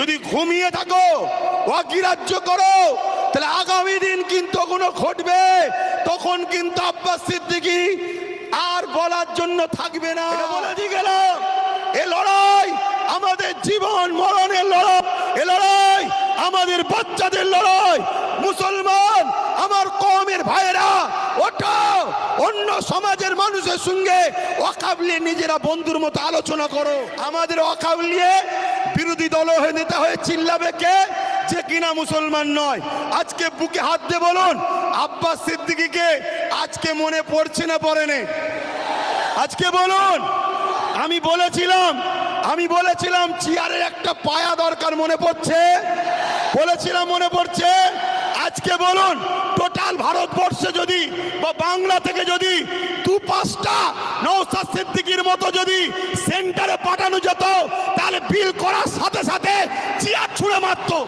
যদি ঘুমিয়ে থাকো অগ্রাহ্য করো তাহলে আগামী দিন কিন্তু কোনো ঘটবে তখন কিন্তু আব্বাস সিদ্দিকি আর বলার জন্য থাকবে না। বলে দিয়ে গেলাম। এ লড়াই আমাদের জীবন মরণের লড়াই। এ লড়াই আমাদের বাচ্চাদের লড়াই। মুসলমান আমার কমের ভাইয়েরা ওটা অন্য সমাজের মানুষের সঙ্গে অকাবলিয়ে নিজেরা বন্ধুর মতো আলোচনা করো। আমাদের অকাবলিয়ে বিরোধী দল হয়ে নেতা হয়ে চিল্লাবে কে? যে কিনা মুসলমান নয়। আজকে বুকে হাত দিয়ে বলুন, আব্বাস সিদ্দিকিকে আজকে মনে পড়ছে না পড়েনি আজকে বলুন, আমি বলেছিলাম আমি বলেছিলাম চেয়ারের একটা পায়া দরকার মনে পড়ছে? বলেছিলাম মনে পড়ছে? আজকে বলুন, টোটাল ভারতবর্ষে যদি বা বাংলা থেকে যদি দু পাঁচটা নৌসাদ সিদ্দিকির মতো যদি সেন্টারে পাঠানো যেত, তাহলে বিল করার সাথে সাথে চেয়ার ছুঁড়ে মারতো।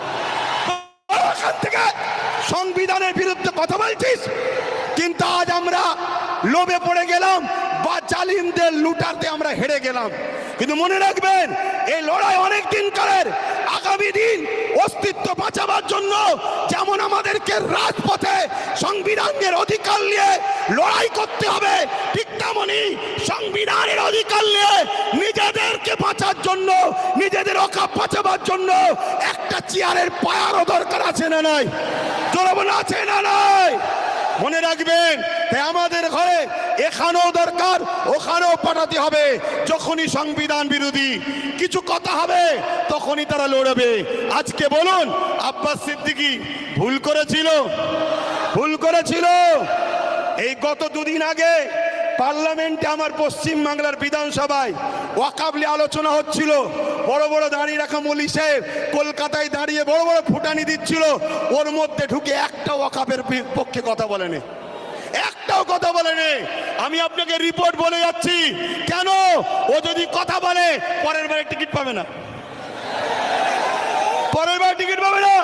থেকে সংবিধানের বিরুদ্ধে কথা বলছিস? কিন্তু আজ আমরা লোভে পড়ে গেলাম বা জালিমদের লুটারতে আমরা হেরে গেলাম। কিন্তু মনে রাখবেন, এই লড়াই অনেক দিন কালের। আগামী দিন অস্তিত্ব বাঁচাবার জন্য যেমন আমাদেরকে রাজপথে সংবিধানের অধিকার নিয়ে লড়াই করতে হবে। ঠিক তেমনই সংবিধানের অধিকার নিয়ে নিজেদেরকে বাঁচার জন্য, নিজেদের অকাপ বাঁচাবার জন্য একটা চেয়ারের পায়ারও দরকার আছে না নাই? জনগণ আছে না নাই? মনে রাখবেন আমাদের ঘরে এখানেও দরকার, ওখানেও পাঠাতে হবে। যখনই সংবিধান বিরোধী কিছু কথা হবে, তখনই তারা লড়বে। আজকে বলুন, আব্বাস সিদ্দিকি ভুল করেছিল? ভুল করেছিল? এই গত দুদিন আগে পার্লামেন্টে আমার পশ্চিম বাংলার বিধানসভায় ওয়াকাবলি আলোচনা হচ্ছিল। বড় বড় দাঁড়িয়ে রাখা মলি সাহেব কলকাতায় দাঁড়িয়ে বড় বড় ফুটানি দিচ্ছিল। ওর মধ্যে ঢুকে একটা ওয়াকাবের পক্ষে কথা বলেনি। একটাও কথা বলেনি। আমি আপনাকে রিপোর্ট বলে যাচ্ছি। কেন? ও যদি কথা বলে, পরের বারে টিকিট পাবে না। পরের বারে টিকিট পাবে না।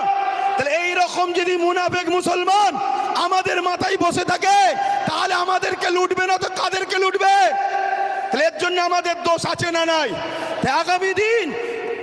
তাহলে এই রকম যদি মুনাফেক মুসলমান আমাদের মাথায় বসে থাকে, তাহলে আমাদেরকে লুটবে না তো কাদেরকে লুটবে? তাহলে এর জন্য আমাদের দোষ আছে না নাই? আগামী দিন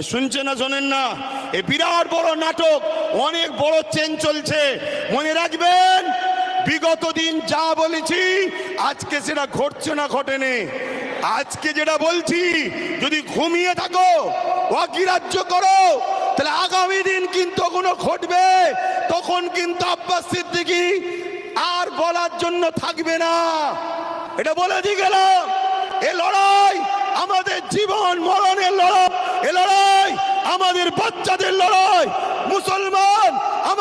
শুনছে না শোনেন না? এ বিরাট বড় নাটক, অনেক বড় চেন চলছে। মনে রাখবেন, বিগত দিন যা বলেছি, আজকে সেটা ঘটছে না, ঘটেনি। আজকে যেটা বলছি, যদি ঘুমিয়ে থাকো, অগ্রাহ্য করো, তাহলে আগামী দিন কিন্তু কোনো ঘটবে, তখন কিন্তু আব্বাস সিদ্দিকি আর বলার জন্য থাকবে না। এটা বলে দিয়ে গেলাম। এ লড়াই আমাদের জীবন মরণের লড়াই এ লড়াই আমাদের বাচ্চাদের লড়াই মুসলমান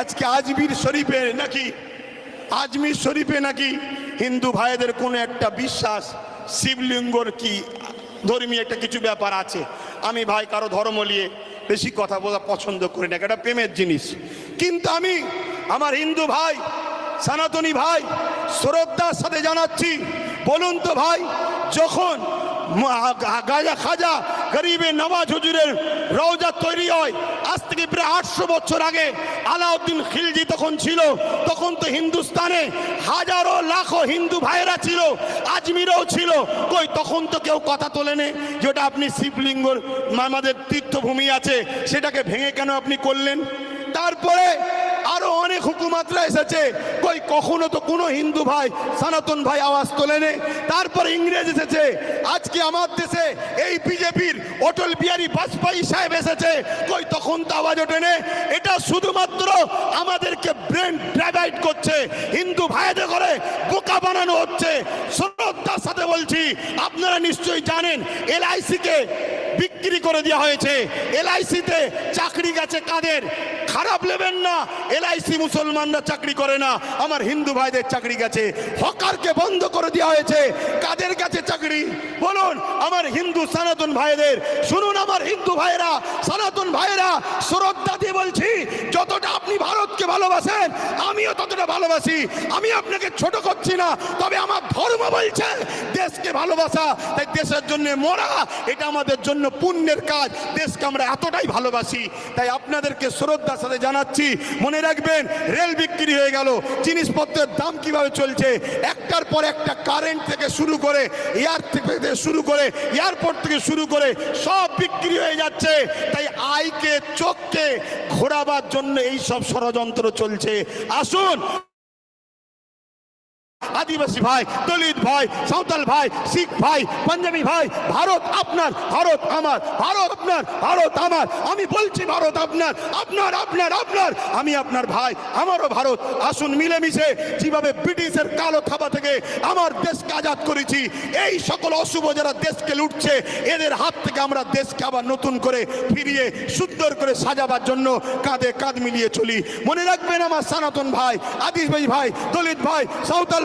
আজকে আজমির শরীফে নাকি, আজমির শরীফে নাকি হিন্দু ভাইদের কোনো একটা বিশ্বাস, শিবলিঙ্গর কি ধর্মীয় একটা কিছু ব্যাপার আছে? আমি ভাই কারও ধর্ম নিয়ে বেশি কথা বলা পছন্দ করি না, এটা প্রেমের জিনিস। কিন্তু আমি আমার হিন্দু ভাই, সনাতনী ভাই, শ্রদ্ধার সাথে জানাচ্ছি, বলুন তো ভাই, যখন গাজা খাজা গরিবে নওয়াজ হুজুরের রওজা তৈরি হয়। আজ থেকে প্রায় আটশো বছর আগে আলাউদ্দিন খিলজি তখন ছিল। তখন তো হিন্দুস্তানে হাজারো, লাখো হিন্দু ভাইয়েরা ছিল, আজমিরও ছিল। কই, তখন তো কেউ কথা তোলে তোলেনি যেটা আপনি শিবলিঙ্গর আমাদের তীর্থভূমি আছে, সেটাকে ভেঙে কেন আপনি করলেন? তারপরে আরও অনেক হুকুমাতরা এসেছে কই, কখনো তো কোনো হিন্দু ভাই, সনাতন ভাই আওয়াজ তোলেনি? তারপর ইংরেজ এসেছে। আজকে আমার দেশে এই বিজেপির অটল বিহারী বাজপেয়ী সাহেব এসেছে। কই, তখন তো আওয়াজ ওঠেনি? এটা শুধুমাত্র আমাদেরকে ব্রেন ড্রাইভাইট করছে। হিন্দু ভাইদের করে বোকা বানানো হচ্ছে। শ্রদ্ধার সাথে বলছি, আপনারা নিশ্চয়ই জানেন এলআইসি কে বিক্রি করে দেওয়া হয়েছে। এলআইসিতে চাকরি গেছে কাদের? খারাপ নেবেন না। এলআইসি মুসলমানরা চাকরি করে না। আমার হিন্দু ভাইদের চাকরি গেছে। হকারকে বন্ধ করে দেওয়া হয়েছে। কাদের কাছে চাকরি? বলুন, আমার হিন্দু সনাতন ভাইদের। শুনুন আমার হিন্দু ভাইরা সনাতন ভাইরা শ্রদ্ধা দিয়ে বলছি, যতটা আপনি ভারতকে ভালোবাসেন, আমিও ততটা ভালোবাসি। আমি আপনাকে ছোট করছি না, তবে আমার ধর্ম বলছে, দেশকে ভালোবাসা, তাই দেশের জন্য মরা, এটা আমাদের জন্য পুণ্যের কাজ। দেশকে আমরা এতটাই ভালোবাসি, তাই আপনাদেরকে শ্রদ্ধার সাথে জানাচ্ছি, মনে রাখবেন, রেল বিক্রি হয়ে গেল, জিনিসপত্রের দাম কীভাবে চলছে, একটার পর একটা কারেন্ট থেকে শুরু করে এয়ার থেকে শুরু করে এয়ারপোর্ট থেকে শুরু করে, সব বিক্রি হয়ে যাচ্ছে। তাই আইকে, চোখকে ঘোরাবার জন্য এই সব ষড়যন্ত্র চলছে। আসুন আদিবাসী ভাই, দলিত ভাই, সাঁওতাল ভাই, শিখ ভাই, পাঞ্জাবি ভাই, ভারত আপনার, ভারত আমার, ভারত আপনার, ভারত আমার। আমি বলছি ভারত আপনার আপনার আপনার আপনার। আমি আপনার ভাই, আমারও ভারত। আসুন মিলেমিশে, যেভাবে ব্রিটিশের কালো থাবা থেকে আমার দেশকে আজাদ করেছি, এই সকল অশুভ যারা দেশকে লুটছে, এদের হাত থেকে আমরা দেশকে আবার নতুন করে ফিরিয়ে, সুন্দর করে সাজাবার জন্য কাঁধে কাঁধ মিলিয়ে চলি। মনে রাখবেন আমার সনাতন ভাই, আদিবাসী ভাই, দলিত ভাই, সাঁওতাল